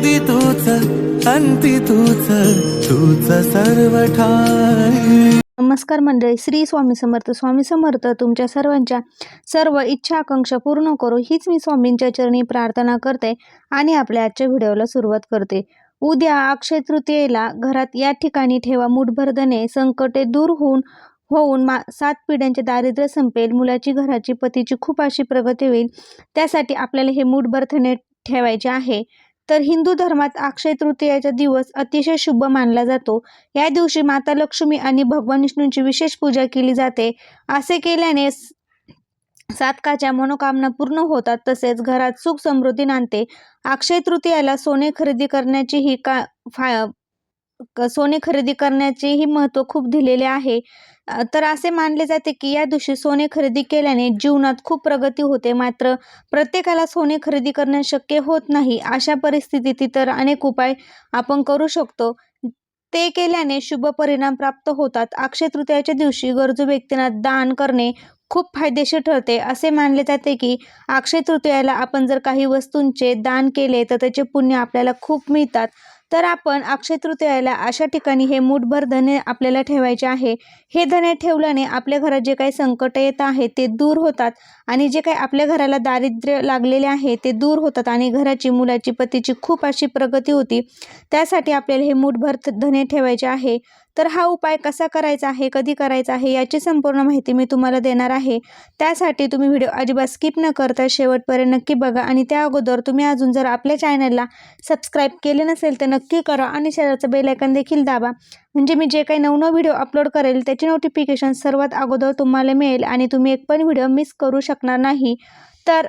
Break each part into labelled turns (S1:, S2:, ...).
S1: आधी तूच अंती तूच तूच सर्व ठाई
S2: नमस्कार मंडळी श्री स्वामी समर्थ. स्वामी समर्थ तुमच्या सर्वांच्या सर्व इच्छा आकांक्षा पूर्ण करू. हीच मी स्वामींच्या चरणी प्रार्थना करते आणि आपल्या आजच्या व्हिडिओला सुरुवात करते. उद्या अक्षय तृतीयेला घरात या ठिकाणी ठेवा मुठभर धने. संकटे दूर होऊन होऊन मा सात पिढ्यांचे दारिद्र्य संपेल. मुलाची घराची पतीची खूप अशी प्रगती होईल. त्यासाठी आपल्याला हे मुठभर धने ठेवायचे आहे. तर हिंदू धर्मात अक्षय तृतीयाचा दिवस अतिशय शुभ मानला जातो. या दिवशी माता लक्ष्मी आणि भगवान विष्णूंची विशेष पूजा केली जाते. असे केल्याने स- सातकाच्या मनोकामना पूर्ण होतात. तसेच घरात सुख समृद्धी नांदते. अक्षय तृतीयाला सोने खरेदी करण्याची ही का फा सोने खरेदी करण्याचेही महत्त्व खूप दिलेले आहे. तर असे मानले जाते की या दिवशी सोने खरेदी केल्याने जीवनात खूप प्रगती होते. मात्र प्रत्येकाला सोने खरेदी करणे शक्य होत नाही. अशा परिस्थितीत तर अनेक उपाय आपण करू शकतो. ते केल्याने शुभ परिणाम प्राप्त होतात. अक्षय तृतीयाच्या दिवशी गरजू व्यक्तींना दान करणे खूप फायदेशीर ठरते. असे मानले जाते की अक्षय तृतीयाला आपण जर काही वस्तूंचे दान केले तर त्याचे पुण्य आपल्याला खूप मिळतात. तर आपण अक्षय तृतीयाला अशा ठिकाणी हे मूठभर धने आपल्याला ठेवायचे आहे. हे धने ठेवल्याने आपल्या घरात जे काही संकट येत आहे ते दूर होतात आणि जे काही आपल्या घराला दारिद्र्य लागलेले आहे ते दूर होतात आणि घराची मुलाची पतीची खूप अशी प्रगती होती. त्यासाठी आपल्याला हे मूठभर धने ठेवायचे आहे. तर हा उपाय कसा करायचा आहे कधी करायचा आहे याची संपूर्ण माहिती मी तुम्हाला देणार आहे. त्यासाठी तुम्ही व्हिडिओ अजिबात स्किप न करता शेवटपर्यंत नक्की बघा आणि त्या अगोदर तुम्ही अजून जर आपल्या चॅनलला सबस्क्राईब केले नसेल तर नक्की करा आणि शेजारचं बेल आयकन देखील दाबा. म्हणजे मी जे काही नवनव व्हिडिओ अपलोड करेल त्याची नोटिफिकेशन सर्वात अगोदर तुम्हाला मिळेल आणि तुम्ही एक पण व्हिडिओ मिस करू शकणार नाही. तर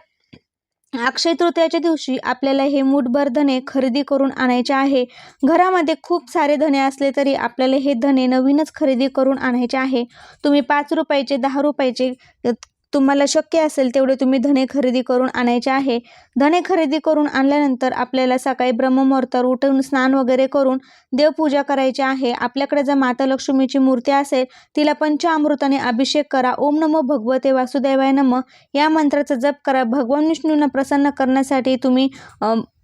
S2: अक्षय तृतीयाच्या दिवशी आपल्याला हे मूठभर धने खरेदी करून आणायचे आहे. घरामध्ये खूप सारे धने असले तरी आपल्याला हे धने नवीनच खरेदी करून आणायचे आहे. तुम्ही पाच रुपयाचे दहा रुपयाचे तुम्हाला शक्य असेल तेवढे तुम्ही धने खरेदी करून आणायचे आहे. धने खरेदी करून आणल्यानंतर आपल्याला सकाळी ब्रह्ममुहूर्तावर उठून स्नान वगैरे करून देवपूजा करायची आहे. आपल्याकडे जर माता लक्ष्मीची मूर्ती असेल तिला पंचामृताने अभिषेक करा. ओम नमो भगवते वासुदेवाय नम. या मंत्राचा जप करा. भगवान विष्णूंना प्रसन्न करण्यासाठी तुम्ही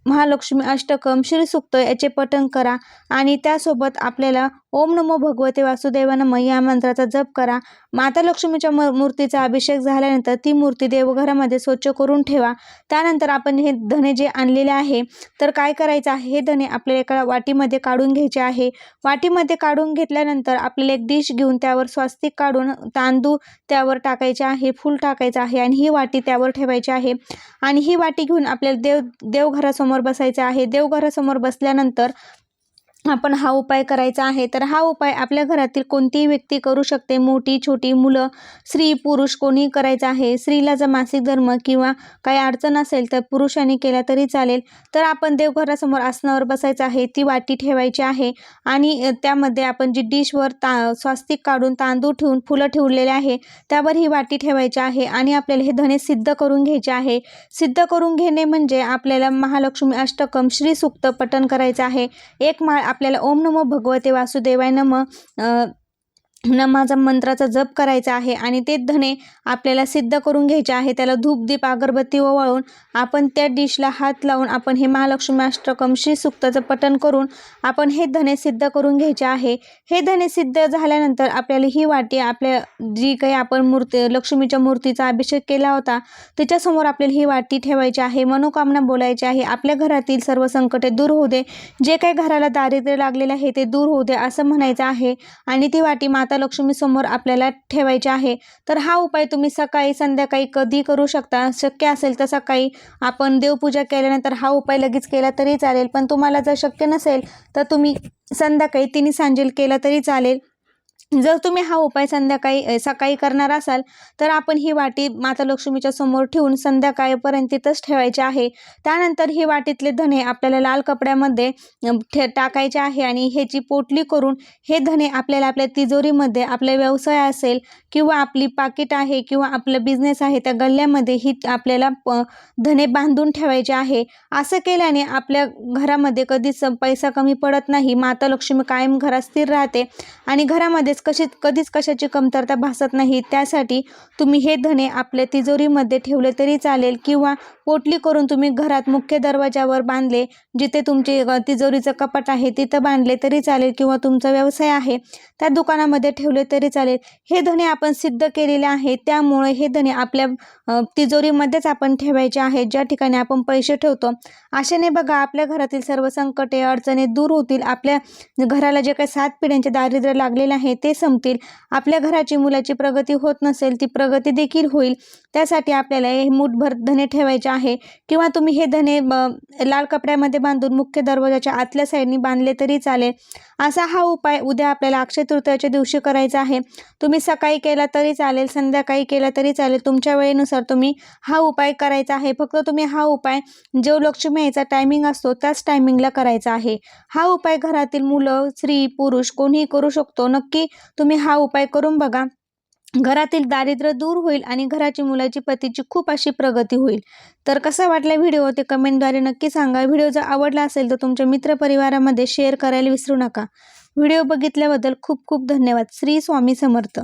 S2: महालक्ष्मी अष्टकम श्रीसुक्त याचे पठण करा. आणि त्यासोबत आपल्याला ओम नमो भगवते वासुदेवा नम. या मंत्राचा जप करा. माता लक्ष्मीच्या म मूर्तीचा अभिषेक झाल्यानंतर ती मूर्ती देवघरामध्ये स्वच्छ करून ठेवा. त्यानंतर आपण हे धने जे आणलेले आहे तर काय करायचं आहे? हे धने आपल्याला एका वाटीमध्ये काढून घ्यायचे आहे. वाटीमध्ये काढून घेतल्यानंतर आपल्याला एक डिश घेऊन त्यावर स्वास्तिक काढून तांदूळ त्यावर टाकायचे आहे फूल टाकायचं आहे आणि ही वाटी त्यावर ठेवायची आहे. आणि ही वाटी घेऊन आपल्याला देव देवघरासमोर बसायचं आहे. देवघरासमोर बसल्यानंतर आपण हा उपाय करायचा आहे तर हा उपाय आपल्या घरातील कोणतीही व्यक्ती करू शकते. मोठी छोटी मुलं स्त्री पुरुष कोणीही करायचा आहे. स्त्रीला जर मासिक धर्म किंवा काही अडचण असेल तर पुरुषांनी केला तरी चालेल. तर आपण देवघरासमोर आसनावर बसायचं आहे ती वाटी ठेवायची आहे आणि त्यामध्ये आपण जी डिशवर ता स्वास्तिक काढून तांदूळ ठेवून फुलं ठेवलेले आहे त्यावर ही वाटी ठेवायची आहे आणि आपल्याला हे धने सिद्ध करून घ्यायचे आहे. सिद्ध करून घेणे म्हणजे आपल्याला महालक्ष्मी अष्टकम श्री सुक्त पठण करायचं आहे. एक माळ आपल्याला ओम नमो भगवते वासुदेवाय नम न नमाचा मंत्राचा जप करायचा आहे आणि ते धने आपल्याला सिद्ध करून घ्यायचे आहे त्याला धूप दीप अगरबत्ती ओवाळून आपण त्या डिशला हात लावून आपण हे महालक्ष्मी अष्टकम श्री सुक्ताचं पठण करून आपण हे धने सिद्ध करून घ्यायचे आहे. हे धने सिद्ध झाल्यानंतर आपल्याला ही वाटी आपल्या जी काही आपण मूर्ती लक्ष्मीच्या मूर्तीचा अभिषेक केला होता त्याच्यासमोर आपल्याला ही वाटी ठेवायची आहे मनोकामना बोलायची आहे आपल्या घरातील सर्व संकटे दूर होऊ दे जे काही घराला दारिद्र्य लागलेलं आहे ते दूर होऊ दे असं म्हणायचं आहे. आणि ती वाटी माता लक्ष्मी समोर आपल्याला ठेवायचे आहे. तर हा उपाय तुम्ही सकाळी संध्याकाळी कधी करू शकता? शक्य असेल तर सकाळी आपण देवपूजा केल्यानंतर हा उपाय लगेच केला तरी चालेल. पण तुम्हाला जर शक्य नसेल तर तुम्ही संध्याकाळी तिन्ही सांजेल केला तरी चालेल. जर तुम्ही हा उपाय संध्याकाळी सकाळी करणार असाल तर आपण ही वाटी माता लक्ष्मीच्या समोर ठेवून संध्याकाळपर्यंत तिथंच ठेवायचे आहे. त्यानंतर ही वाटीतले धने आपल्याला लाल कपड्यामध्ये ठे टाकायचे आहे आणि ह्याची पोटली करून हे धने आपल्याला आपल्या तिजोरीमध्ये आपला व्यवसाय असेल किंवा आपली पाकिट आहे किंवा आपलं बिझनेस आहे त्या गल्ल्यामध्ये ही आपल्याला प धने बांधून ठेवायचे आहे. असं केल्याने आपल्या घरामध्ये कधीच पैसा कमी पडत नाही. माता लक्ष्मी कायम घरात स्थिर राहते आणि घरामध्ये वेळेस कशी कधीच कशाची कमतरता भासत नाही. त्यासाठी तुम्ही हे धने आपल्या तिजोरीमध्ये ठेवले तरी चालेल किंवा पोटली करून तुम्ही घरात मुख्य दरवाजावर बांधले जिथे तुमचे तिजोरीचं कपाट आहे तिथं बांधले तरी चालेल किंवा तुमचा व्यवसाय आहे त्या दुकानामध्ये ठेवले तरी चालेल. हे धने आपण सिद्ध केलेले आहे त्यामुळे हे धने आपल्या तिजोरीमध्येच आपण ठेवायचे आहेत ज्या ठिकाणी आपण पैसे ठेवतो. अशाने बघा आपल्या घरातील सर्व संकटे अडचणी दूर होतील. आपल्या घराला जे काही सात पिढ्यांचे दारिद्र्य लागलेले आहे ते ते संपतील. आपल्या घराची मुलाची प्रगती होत नसेल ती प्रगती देखील होईल. त्यासाठी आपल्याला हे मूठभर धने ठेवायचे आहे. किंवा तुम्ही हे धने लाल कपड्यामध्ये बांधून मुख्य दरवाजाच्या आतल्या साईडनी बांधले तरी चालेल. असा हा उपाय उद्या आपल्याला अक्षय तृतीयाच्या दिवशी करायचा आहे. तुम्ही सकाळी केला तरी चालेल संध्याकाळी केला तरी चालेल. तुमच्या वेळेनुसार तुम्ही हा उपाय करायचा आहे. फक्त तुम्ही हा उपाय जो लक्ष्मी यायचा टायमिंग असतो त्याच टायमिंगला करायचा आहे. हा उपाय घरातील मुलं स्त्री पुरुष कोणीही करू शकतो. नक्की तुम्ही हा उपाय करून बघा. घरातील दारिद्र्य दूर होईल आणि घराची मुलाची पतीची खूप अशी प्रगती होईल. तर कसा वाटला व्हिडिओ? ते कमेंटद्वारे नक्की सांगा. व्हिडिओ जर आवडला असेल तर तुमच्या मित्रपरिवारामध्ये शेअर करायला विसरू नका. व्हिडिओ बघितल्याबद्दल खूप खूप धन्यवाद. श्री स्वामी समर्थ.